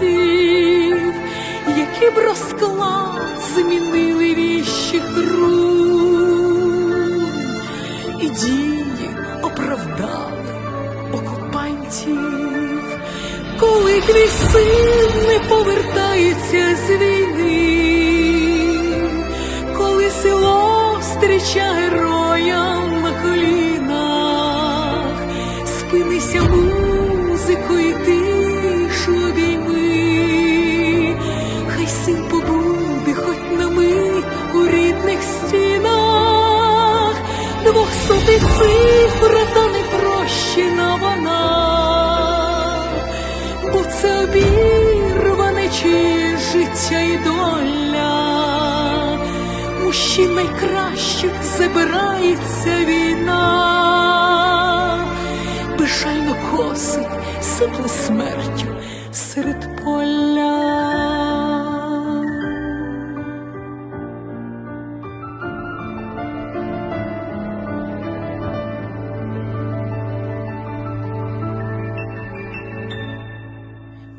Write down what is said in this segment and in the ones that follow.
музикантів, які б розклад змінили віщих рун, і дії оправдали окупантів, коли твій син не повертається з війни. Коли село встріча двохсотий цифра та непрощена вона, бо це обірване чиє життя і доля. Мужчин найкращих забирається війна, безжально косить, сипле смертю серед поля.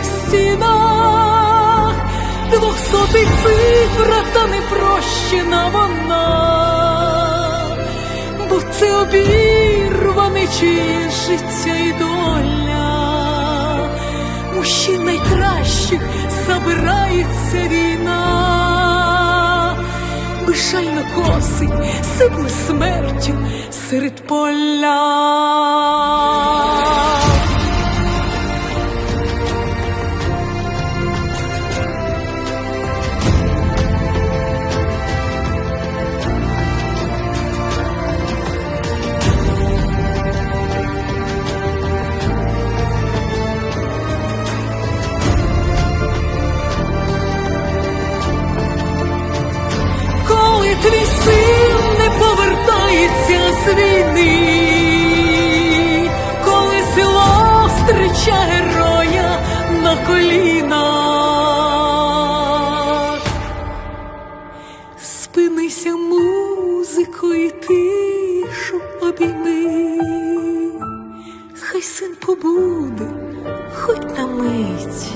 рідних стінах, двохсотий цифра та непрощена вона, бо це обірване чиє життя і доля. Мужчин найкращих забирається війна, безжально косить, сипле смертю серед поля. Твій син не повертається з війни, коли село зустріча героя на колінах, спинися музикою, тишу обійми, хай син побуде, хоч на мить.